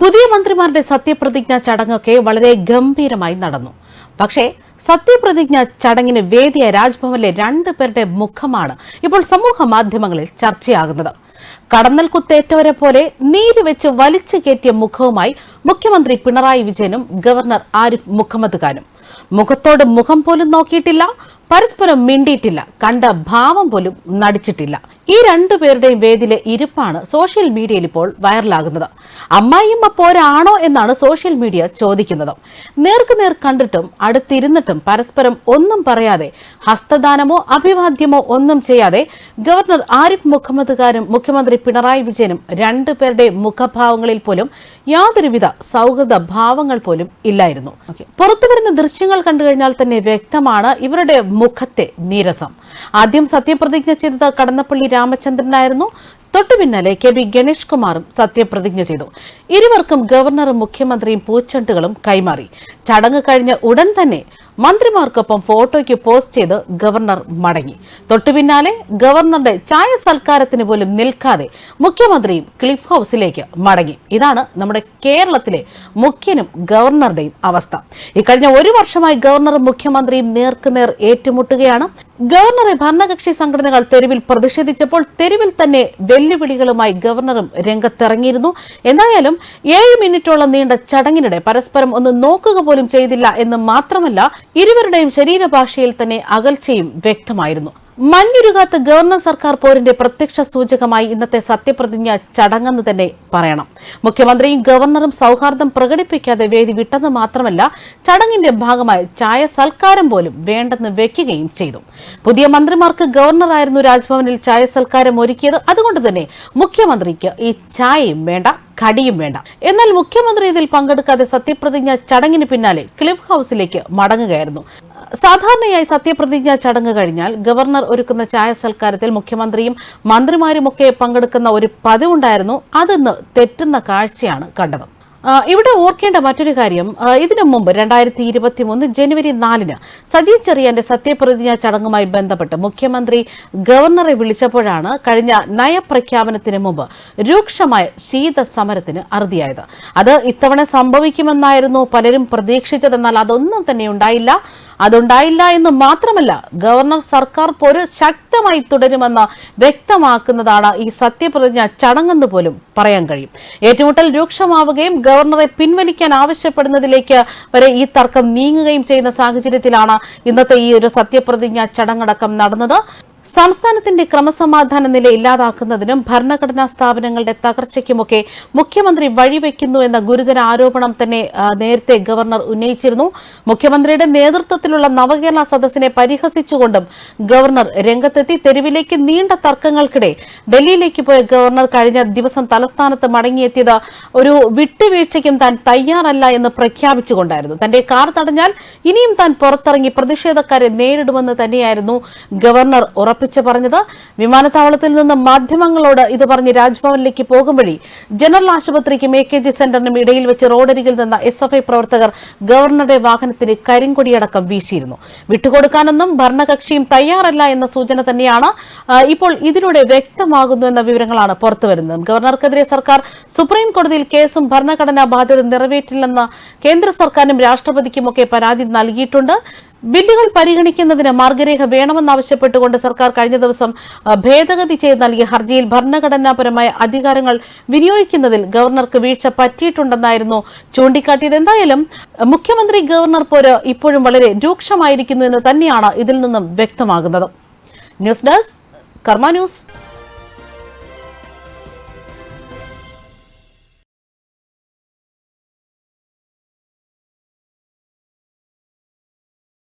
പുതിയ മന്ത്രിമാരുടെ സത്യപ്രതിജ്ഞ ചടങ്ങൊക്കെ വളരെ ഗംഭീരമായി നടന്നു. പക്ഷേ സത്യപ്രതിജ്ഞ ചടങ്ങിന് വേദിയ രാജ്ഭവനിലെ രണ്ടു പേരുടെ മുഖമാണ് ഇപ്പോൾ സമൂഹ മാധ്യമങ്ങളിൽ ചർച്ചയാകുന്നത്. കടന്നൽ കുത്തേറ്റവരെ പോലെ നീര് വെച്ച് വലിച്ചു കയറ്റിയ മുഖവുമായി മുഖ്യമന്ത്രി പിണറായി വിജയനും ഗവർണർ ആരിഫ് മുഹമ്മദ് ഖാനും മുഖത്തോട് മുഖം പോലും നോക്കിയിട്ടില്ല പരസ്പരം മിണ്ടിയിട്ടില്ല കണ്ട ഭാവം പോലും നടിച്ചിട്ടില്ല. ഈ രണ്ടുപേരുടെയും വേദിയിലെ ഇരിപ്പാണ് സോഷ്യൽ മീഡിയയിൽ ഇപ്പോൾ വൈറലാകുന്നത്. അമ്മായിയമ്മ പോരാണോ എന്നാണ് സോഷ്യൽ മീഡിയ ചോദിക്കുന്നത്. നേർക്ക് നേർ കണ്ടിട്ടും അടുത്തിരുന്നിട്ടും പരസ്പരം ഒന്നും പറയാതെ ഹസ്തദാനമോ അഭിവാദ്യമോ ഒന്നും ചെയ്യാതെ ഗവർണർ ആരിഫ് മുഹമ്മദ് ഖാനും മുഖ്യമന്ത്രി പിണറായി വിജയനും രണ്ടുപേരുടെ മുഖഭാവങ്ങളിൽ പോലും യാതൊരുവിധ സൗഹൃദ ഭാവങ്ങൾ പോലും ഇല്ലായിരുന്നു. പുറത്തുവരുന്ന ദൃശ്യങ്ങൾ കണ്ടു കഴിഞ്ഞാൽ തന്നെ വ്യക്തമാണ് ഇവരുടെ മുഖത്തെ നീരസം. ആദ്യം സത്യപ്രതിജ്ഞ ചെയ്തത് കടന്നപ്പള്ളി രാമചന്ദ്രനായിരുന്നു. തൊട്ടു പിന്നാലെ കെ ബി ഗണേഷ് കുമാറും സത്യപ്രതിജ്ഞ ചെയ്തു. ഇരുവർക്കും ഗവർണറും മുഖ്യമന്ത്രിയും പൂച്ചെണ്ടുകളും കൈമാറി. ചടങ്ങ് കഴിഞ്ഞ ഉടൻ തന്നെ മന്ത്രിമാർക്കൊപ്പം ഫോട്ടോയ്ക്ക് പോസ്റ്റ് ചെയ്ത് ഗവർണർ മടങ്ങി. തൊട്ടു പിന്നാലെ ഗവർണറുടെ ചായ സൽക്കാരത്തിന് പോലും നിൽക്കാതെ മുഖ്യമന്ത്രിയും ക്ലിഫ് ഹൌസിലേക്ക് മടങ്ങി. ഇതാണ് നമ്മുടെ കേരളത്തിലെ മുഖ്യനും ഗവർണറുടെയും അവസ്ഥ. ഇക്കഴിഞ്ഞ ഒരു വർഷമായി ഗവർണറും മുഖ്യമന്ത്രിയും നേർക്കുനേർ ഏറ്റുമുട്ടുകയാണ്. ഗവർണറെ ഭരണകക്ഷി സംഘടനകൾ തെരുവിൽ പ്രതിഷേധിച്ചപ്പോൾ തെരുവിൽ തന്നെ വെല്ലുവിളികളുമായി ഗവർണറും രംഗത്തിറങ്ങിയിരുന്നു. എന്തായാലും ഏഴ് മിനിറ്റോളം നീണ്ട ചടങ്ങിനിടെ പരസ്പരം ഒന്ന് നോക്കുക പോലും ചെയ്തില്ല എന്ന് മാത്രമല്ല ഇരുവരുടെയും ശരീരഭാഷയിൽ തന്നെ അകൽച്ചയും വ്യക്തമായിരുന്നു മഞ്ഞുരുകാത്ത ഗവർണർ സർക്കാർ പോരിന്റെ പ്രത്യക്ഷ സൂചകമായി ഇന്നത്തെ സത്യപ്രതിജ്ഞ ചടങ്ങെന്ന് തന്നെ പറയണം. മുഖ്യമന്ത്രിയും ഗവർണറും സൗഹാർദ്ദം പ്രകടിപ്പിക്കാതെ വേദി വിട്ടെന്ന് മാത്രമല്ല ചടങ്ങിന്റെ ഭാഗമായി ചായ സൽക്കാരം പോലും വേണ്ടെന്ന് വെക്കുകയും ചെയ്തു. പുതിയ മന്ത്രിമാർക്ക് ഗവർണറായിരുന്നു രാജ്ഭവനിൽ ചായ സൽക്കാരം ഒരുക്കിയത്. അതുകൊണ്ട് തന്നെ മുഖ്യമന്ത്രിക്ക് ഈ ചായയും വേണ്ട കടിയും വേണ്ട. എന്നാൽ മുഖ്യമന്ത്രി ഇതിൽ പങ്കെടുക്കാതെ സത്യപ്രതിജ്ഞ ചടങ്ങിന് പിന്നാലെ ക്ലിഫ് ഹൌസിലേക്ക് മടങ്ങുകയായിരുന്നു. സാധാരണയായി സത്യപ്രതിജ്ഞ ചടങ്ങ് കഴിഞ്ഞാൽ ഗവർണർ ഒരുക്കുന്ന ചായ സൽക്കാരത്തിൽ മുഖ്യമന്ത്രിയും മന്ത്രിമാരുമൊക്കെ പങ്കെടുക്കുന്ന ഒരു പതിവുണ്ടായിരുന്നു. അതിന്ന് തെറ്റുന്ന കാഴ്ചയാണ് കണ്ടത്. ഇവിടെ ഓർക്കേണ്ട മറ്റൊരു കാര്യം ഇതിനു മുമ്പ് രണ്ടായിരത്തി ഇരുപത്തി മൂന്ന് ജനുവരി നാലിന് സജി ചെറിയാന്റെ സത്യപ്രതിജ്ഞ ചടങ്ങുമായി ബന്ധപ്പെട്ട് മുഖ്യമന്ത്രി ഗവർണറെ വിളിച്ചപ്പോഴാണ് കഴിഞ്ഞ നയപ്രഖ്യാപനത്തിന് മുമ്പ് രൂക്ഷമായ ശീത സമരത്തിന് അറുതിയായത്. അത് ഇത്തവണ സംഭവിക്കുമെന്നായിരുന്നു പലരും പ്രതീക്ഷിച്ചതെന്നാൽ അതൊന്നും തന്നെ ഉണ്ടായില്ല. അതുണ്ടായില്ല എന്ന് മാത്രമല്ല ഗവർണർ സർക്കാർ പോര് ശക്തമായി തുടരുമെന്ന് വ്യക്തമാക്കുന്നതാണ് ഈ സത്യപ്രതിജ്ഞ ചടങ്ങെന്ന് പോലും പറയാൻ കഴിയും. ഏറ്റുമുട്ടൽ രൂക്ഷമാവുകയും ഗവർണറെ പിൻവലിക്കാൻ ആവശ്യപ്പെടുന്നതിലേക്ക് വരെ ഈ തർക്കം നീങ്ങുകയും ചെയ്യുന്ന സാഹചര്യത്തിലാണ് ഇന്നത്തെ ഈ ഒരു സത്യപ്രതിജ്ഞ ചടങ്ങടക്കം നടന്നത്. സംസ്ഥാനത്തിന്റെ ക്രമസമാധാന നില ഇല്ലാതാക്കുന്നതിനും ഭരണഘടനാ സ്ഥാപനങ്ങളുടെ തകർച്ചയ്ക്കുമൊക്കെ മുഖ്യമന്ത്രി വഴിവെക്കുന്നു എന്ന ഗുരുതര ആരോപണം തന്നെ നേരത്തെ ഗവർണർ ഉന്നയിച്ചിരുന്നു. മുഖ്യമന്ത്രിയുടെ നേതൃത്വത്തിലുള്ള നവകേരള സദസ്സിനെ പരിഹസിച്ചുകൊണ്ടും ഗവർണർ രംഗത്തെത്തി തെരുവിലേക്ക് നീണ്ട തർക്കങ്ങൾക്കിടെ ഡൽഹിയിലേക്ക് പോയ ഗവർണർ കഴിഞ്ഞ ദിവസം തലസ്ഥാനത്ത് മടങ്ങിയെത്തിയത് ഒരു വിട്ടുവീഴ്ചയ്ക്കും താൻ തയ്യാറല്ല എന്ന് പ്രഖ്യാപിച്ചുകൊണ്ടായിരുന്നു. തന്റെ കാർ തടഞ്ഞാൽ ഇനിയും താൻ പുറത്തിറങ്ങി പ്രതിഷേധക്കാരെ നേരിടുമെന്ന് തന്നെയായിരുന്നു ഗവർണർ ഉറപ്പിച്ചു പറഞ്ഞത്. വിമാനത്താവളത്തിൽ നിന്ന് മാധ്യമങ്ങളോട് ഇത് പറഞ്ഞ് രാജ്ഭവനിലേക്ക് പോകും വഴി ജനറൽ ആശുപത്രിക്കും എ കെ ജി സെന്ററിനും ഇടയിൽ വെച്ച് റോഡരികിൽ നിന്ന എസ് എഫ് ഐ പ്രവർത്തകർ ഗവർണറുടെ വാഹനത്തിന് കരിങ്കൊടിയടക്കം വീശിയിരുന്നു. വിട്ടുകൊടുക്കാനൊന്നും ഭരണകക്ഷിയും തയ്യാറല്ല എന്ന സൂചന തന്നെയാണ് ഇപ്പോൾ ഇതിലൂടെ വ്യക്തമാകുന്നു എന്ന വിവരങ്ങളാണ് പുറത്തുവരുന്നത് ഗവർണർക്കെതിരെ സർക്കാർ സുപ്രീം കോടതിയിൽ കേസും ഭരണഘടനാ ബാധ്യത നിറവേറ്റില്ലെന്ന് കേന്ദ്ര സർക്കാരിനും രാഷ്ട്രപതിക്കുമൊക്കെ പരാതി നൽകിയിട്ടുണ്ട്. ബില്ലുകൾ പരിഗണിക്കുന്നതിന് മാർഗരേഖ വേണമെന്നാവശ്യപ്പെട്ടുകൊണ്ട് സർക്കാർ കഴിഞ്ഞ ദിവസം ഭേദഗതി ചെയ്ത് നൽകിയ ഹർജിയിൽ ഭരണഘടനാപരമായ അധികാരങ്ങൾ വിനിയോഗിക്കുന്നതിൽ ഗവർണർക്ക് വീഴ്ച പറ്റിയിട്ടുണ്ടെന്നായിരുന്നു ചൂണ്ടിക്കാട്ടിയത്. എന്തായാലും മുഖ്യമന്ത്രി ഗവർണർ പോര് ഇപ്പോഴും വളരെ രൂക്ഷമായിരിക്കുന്നു എന്ന് തന്നെയാണ് ഇതിൽ നിന്നും വ്യക്തമാകുന്നത്. News desk Karma news.